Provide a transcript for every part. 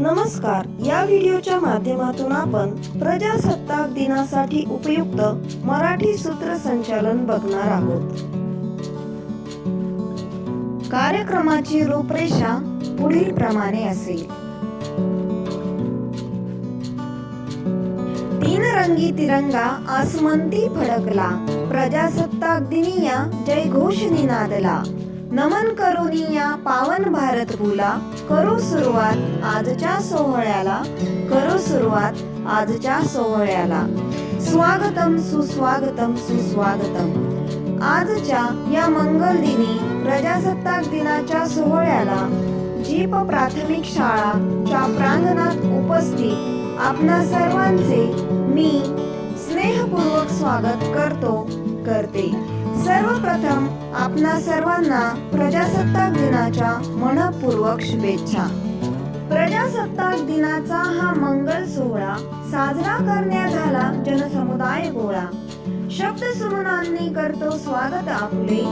नमस्कार. या व्हिडिओच्या माध्यमातून आपण प्रजासत्ताक दिनासाठी उपयुक्त मराठी सूत्रसंचालन बघणार आहोत. कार्यक्रमाची रूपरेषा पुढील प्रमाणे असेल. तीन रंगी तिरंगा आसमंती फडकला. प्रजासत्ताक दिनी या जयघोष निनादला नमन करुनी या पावन भारत भूला करू सुरुवात आजच्या सोहळ्याला. करू सुरुवात आजच्या सोहळ्याला. स्वागतम सुस्वागतम सुस्वागतम. आजच्या या मंगल दिनी प्रजासत्ताक दिनाच्या सोहळ्याला जीप प्राथमिक शाळा च्या प्रांगणात उपस्थित आपणा सर्वांचे मी स्नेहपूर्वक स्वागत करतो करते. सर्वप्रथम आपणा सर्वांना प्रजासत्ताक दिनाच्या मनपूर्वक शुभेच्छा. प्रजासत्ताक दिनाचा हा मंगल सोहळा साजरा करण्यात आला जनसमुदाय गोळा. शब्द सुमनांनी करतो स्वागत आपले.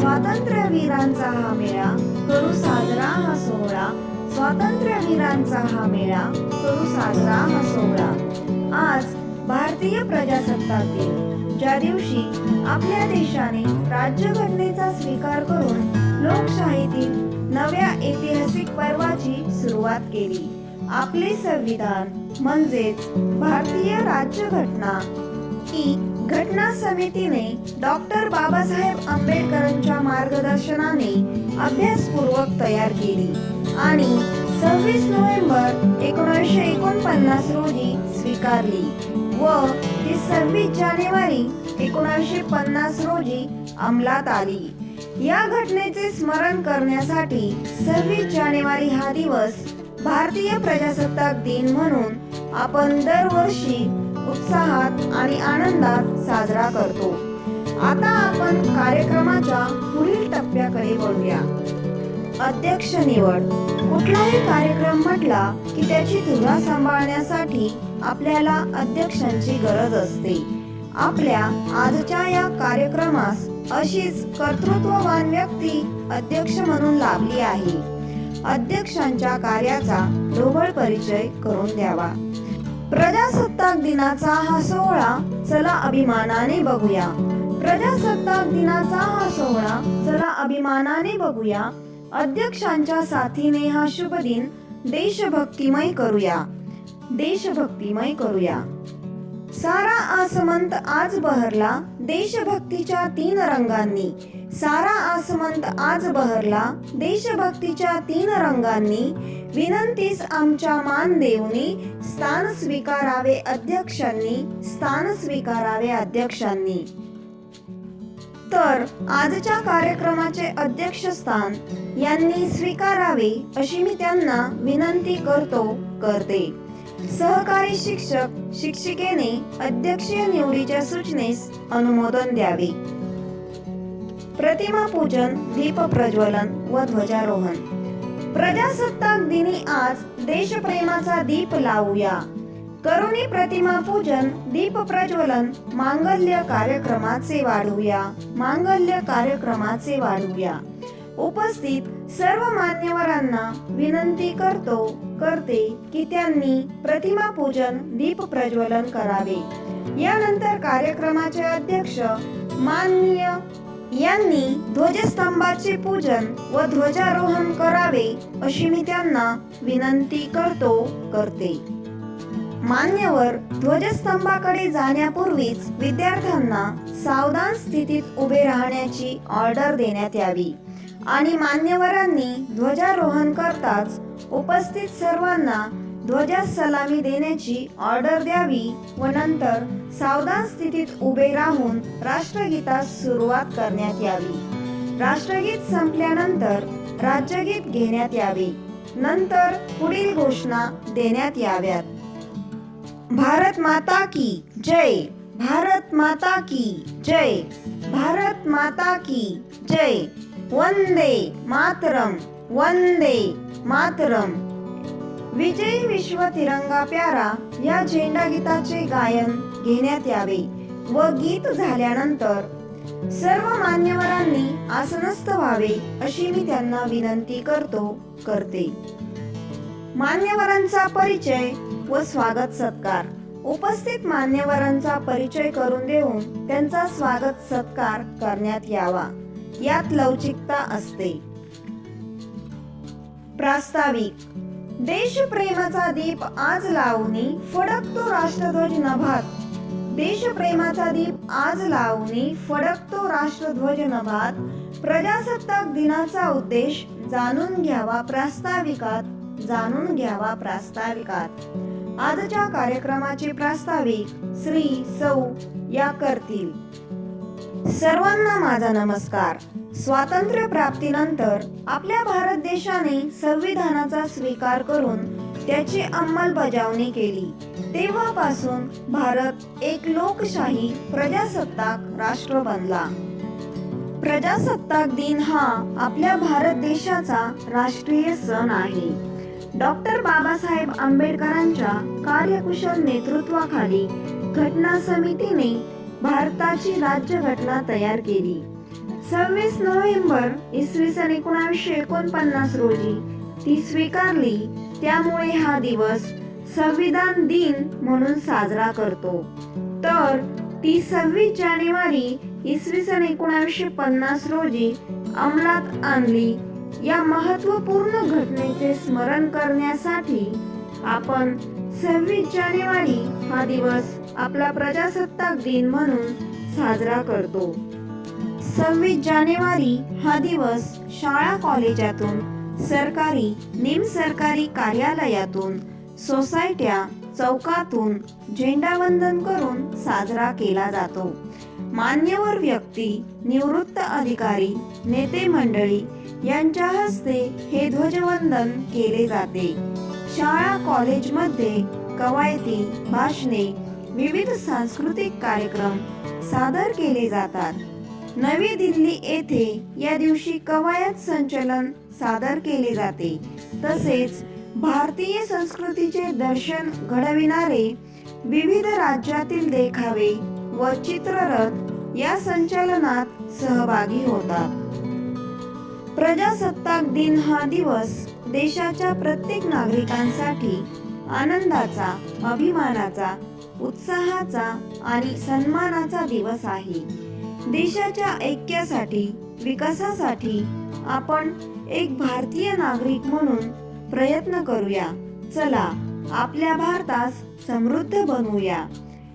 स्वातंत्र्य वीरांचा हा मेळा करू साजरा हा सोहळा. स्वातंत्र्य वीरांचा हा मेळा करू साजरा हा सोहळा. आज भारतीय प्रजासत्ताक दिन. ज्या दिवशी आपल्या देशाने राज्यघटनेचा स्वीकार करून लोकशाहीतील नव्या ऐतिहासिक पर्वाची सुरुवात केली. आपले संविधान म्हणजेच भारतीय राज्यघटना. ही घटना समितीने डॉक्टर बाबासाहेब आंबेडकरांच्या मार्गदर्शनाने अभ्यासपूर्वक तयार केली आणि सव्वीस नोव्हेंबर एकोणीसशे एकोणपन्नास रोजी स्वीकारली. व ती सव्वीस जानेवारी एकोणीसशे पन्नास रोजी अंमलात आली. या घटनेचे स्मरण करण्यासाठी सव्वीस जानेवारी हा दिवस भारतीय प्रजासत्ताक दिन म्हणून आपण दरवर्षी उत्साहात आणि आनंदात साजरा करतो. आता आपण कार्यक्रमाच्या पुढील टप्प्याकडे वळूया. अध्यक्ष निवड. कुठलाही कार्यक्रम म्हटला की त्याची धुरा सांभाळण्यासाठी आपल्याला अध्यक्षांची गरज असते. आपल्या आजच्या या कार्यक्रमास अशीच कर्तृत्ववान व्यक्ती अध्यक्ष म्हणून लाभली आहे. अध्यक्षांच्या कार्याचा ढोबळ परिचय करून द्यावा. प्रजासत्ताक दिनाचा हा सोहळा चला अभिमानाने बघूया. प्रजासत्ताक दिनाचा हा सोहळा चला अभिमानाने बघूया. अध्यक्षांच्या साथीने हा शुभ दिन देशभक्तिमय करूया. देशभक्तिमय करूया. सारा आसमंत आज बहरला देशभक्तीच्या तीन रंगांनी. सारा आसमंत आज बहरला देशभक्तीच्या तीन रंगांनी. विनंतीस आमच्या मान देऊनी स्थान स्वीकारावे अध्यक्षांनी स्थान स्वीकारावे अध्यक्षांनी. तर आजच्या कार्यक्रमाचे अध्यक्षस्थान यांनी स्वीकारावे अशी मी त्यांना विनंती करतो करते. सहकारी शिक्षक शिक्षिकेने अध्यक्षीय निवडीच्या सूचनेस अनुमोदन द्यावे. प्रतिमा पूजन दीप प्रज्वलन व ध्वजारोहण. प्रजासत्ताक दिनी आज देशप्रेमाचा दीप लावूया. करुणी प्रतिमा पूजन दीप प्रज्वलन मांगल्य कार्यक्रमाचे वाढूया. मांगल्य कार्यक्रमाचे वाढूया. उपस्थित सर्व मान्यवरांना विनंती करतो करते की त्यांनी प्रतिमा पूजन दीप प्रज्वलन करावे. यानंतर कार्यक्रमाचे अध्यक्ष माननीय यांनी ध्वजस्तंभाचे पूजन व ध्वजारोहण करावे अशी मी त्यांना विनंती करतो करते. मान्यवर ध्वजस्तंभाकडे जाण्यापूर्वीच विद्यार्थ्यांना सावधान स्थितीत उभे राहण्याची ऑर्डर देण्यात यावी. आणि मान्यवरांनी ध्वजारोहण करताच उपस्थित सर्वांना ध्वजास सलामी देण्याची ऑर्डर द्यावी व नंतर सावधान स्थितीत उभे राहून राष्ट्रगीतास सुरुवात करण्यात यावी. राष्ट्रगीत संपल्यानंतर राज्यगीत घेण्यात यावे. नंतर पुढील घोषणा देण्यात याव्यात. भारत माता की जय! भारत माता की जय! भारत माता की जय! वंदे मातरम वंदे मातरम. विजयी विश्व तिरंगा प्यारा या झेंडा गीताचे गायन घेण्यात यावे व गीत झाल्यानंतर सर्व मान्यवरांनी आसनस्थ व्हावे अशी मी त्यांना विनंती करतो करते. मान्यवरांचा परिचय व स्वागत सत्कार. उपस्थित मान्यवरांचा परिचय करून देऊन त्यांचा स्वागत सत्कार करण्यात यावा. यात लवचिकता असते. प्रास्ताविक देशप्रेमाचा दीप आज लावणी फडकतो राष्ट्रध्वज नभात. देशप्रेमाचा दीप आज लावणी फडकतो राष्ट्रध्वज नभात. प्रजासत्ताक दिनाचा उद्देश जाणून घ्यावा प्रास्ताविकात जाणून घ्यावा प्रास्ताविकात. आजच्या कार्यक्रमाचे प्रास्ताविक श्री सौ या करतील. सर्वांना माझा नमस्कार. स्वातंत्र्य प्राप्तीनंतर आपल्या भारत देशाने संविधानाचा स्वीकार करून त्याची अंमलबजावणी केली. तेव्हापासून भारत एक लोकशाही प्रजासत्ताक राष्ट्र बनला. प्रजासत्ताक दिन हा आपल्या भारत देशाचा राष्ट्रीय सण आहे. डॉक्टर बाबासाहेब आंबेडकरांच्या कार्यकुशल नेतृत्वाखाली घटना समितीने भारताची राज्यघटना तयार केली. सव्वीस नोव्हेंबर इसवी सन एकोणावीसशे एकोणपन्नास रोजी ती स्वीकारली. त्यामुळे हा दिवस संविधान दिन म्हणून साजरा करतो. तर ती सव्वीस जानेवारी इसवी सन एकोणावीसशे पन्नास रोजी अंमलात आणली. या महत्त्वपूर्ण घटनेचे स्मरण करण्यासाठी आपण सव्वीस जानेवारी हा दिवस आपला प्रजासत्ताक दिन म्हणून साजरा करतो. सव्वीस जानेवारी हा दिवस शाळा कॉलेजातून सरकारी निमसरकारी कार्यालयातून सोसायट्या चौकातून झेंडावंदन करून साजरा केला जातो. मान्यवर व्यक्ती निवृत्त अधिकारी नेते मंडळी यांच्या हस्ते हे ध्वजवंदन केले जाते. शाळा कॉलेजमध्ये कवायती भाषणे विविध सांस्कृतिक कार्यक्रम सादर केले जातात. नवी दिल्ली येथे या दिवशी कवायत संचलन सादर केले जाते. तसेच भारतीय संस्कृतीचे दर्शन घडविणारे विविध राज्यातील देखावे व चित्ररथ या संचलनात सहभागी होतात. प्रजासत्ताक दिन हा दिवस देशाच्या प्रत्येक नागरिकांसाठी आनंदाचा अभिमानाचा उत्साहाचा आणि सन्मानाचा दिवस आहे. देशाच्या ऐक्यासाठी विकासासाठी आपण एक भारतीय नागरिक म्हणून प्रयत्न करूया. चला आपल्या भारतास समृद्ध बनवूया.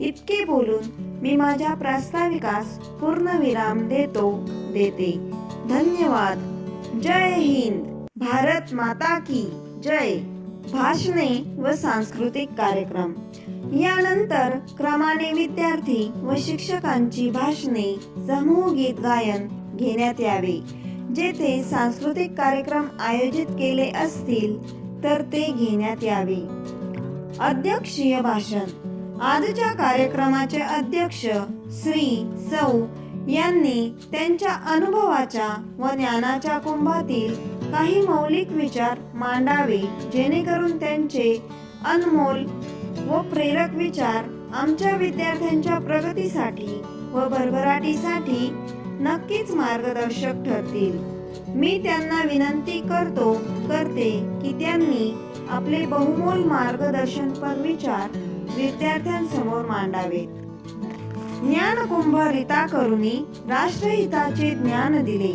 इतके बोलून मी माझ्या प्रास्ताविकास पूर्ण विराम देतो देते. धन्यवाद. जय हिंद. भारत माता की जय. भाषणे व सांस्कृतिक कार्यक्रम. यानंतर क्रमाने विद्यार्थी व शिक्षकांची भाषणे समूह गीत गायन घेण्यात यावे. जेथे सांस्कृतिक कार्यक्रम आयोजित केले असतील तर ते घेण्यात यावे. अध्यक्षीय भाषण. आजच्या कार्यक्रमाचे अध्यक्ष श्री सौ यांनी त्यांच्या अनुभवाच्या व ज्ञानाच्या कुंभातील काही मौलिक विचार मांडावे जेणेकरून त्यांचे अनमोल व प्रेरक विचार आमच्या विद्यार्थ्यांच्या प्रगतीसाठी व भरभराटीसाठी नक्कीच मार्गदर्शक ठरतील. मी त्यांना विनंती करतो करते की त्यांनी आपले बहुमोल मार्गदर्शनपर विचार विद्यार्थ्यांसमोर मांडावेत. ज्ञानकुंभ रिता करुणी राष्ट्रहिताचे ज्ञान दिले.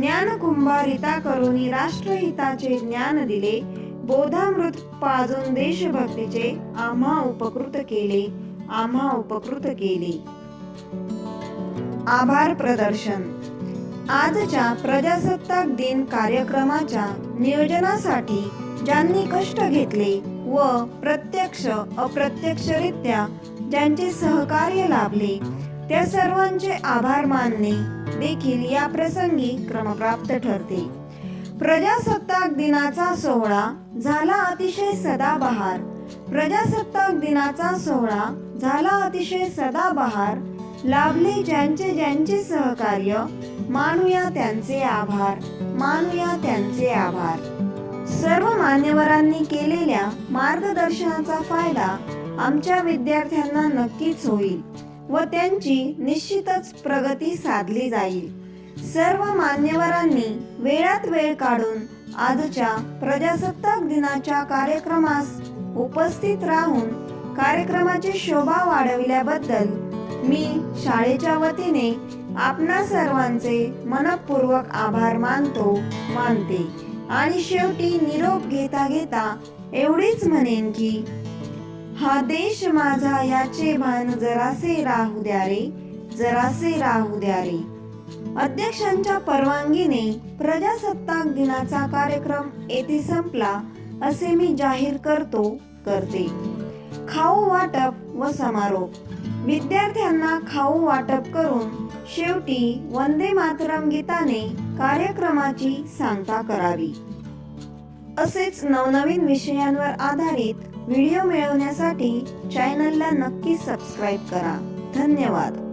ज्ञानकुंभ रिता करुणी राष्ट्रहिताचे ज्ञान दिले. बोधामृत पाजून देशभक्तीचे आम्हा उपकृत केले आम्हा उपकृत केले. आभार प्रदर्शन. आजच्या प्रजासत्ताक दिन कार्यक्रमाच्या नियोजनासाठी ज्यांनी कष्ट घेतले व प्रत्यक्ष अप्रत्यक्षरित्या ज्यांचे सहकार्य लाभले त्या सर्वांचे आभार मानणे देखील या प्रसंगी क्रमप्राप्त ठरते. प्रजासत्ताक दिनाचा सोहळा झाला अतिशय सदाबहार. प्रजासत्ताक दिनाचा सोहळा झाला अतिशय सदाबहार. लाभले ज्यांचे ज्यांचे सहकार्य मानूया त्यांचे आभार मानूया त्यांचे आभार. सर्व मान्यवरांनी केलेल्या मार्गदर्शनाचा फायदा आमच्या विद्यार्थ्यांना नक्कीच होईल व त्यांची निश्चितच प्रगती साधली जाईल. सर्व मान्यवरांनी वेळात वेळ काढून आजच्या प्रजासत्ताक दिनाच्या कार्यक्रमास उपस्थित राहून कार्यक्रमाची शोभा वाढविल्याबद्दल मी शाळेच्या वतीने आपणा सर्वांचे मनपूर्वक आभार मानतो मानते. आणि शेवटी निरोप घेता घेता एवढीच म्हणेन की हा देश माझा याचे भान जरासे राहू द्या रे जरासे राहू द्या रे. अध्यक्षांच्या परवानगीने प्रजासत्ताक दिनाचा कार्यक्रम येथे संपला असे मी जाहीर करतो करते. खाऊ वाटप व समारोप. विद्यार्थ्यांना खाऊ वाटप करून शेवटी वंदे मातरम गीताने कार्यक्रमाची सांगता करावी. असेच नवनवीन विषयांवर आधारित व्हिडिओ मिळवण्यासाठी चॅनलला नक्की सबस्क्राईब करा. धन्यवाद.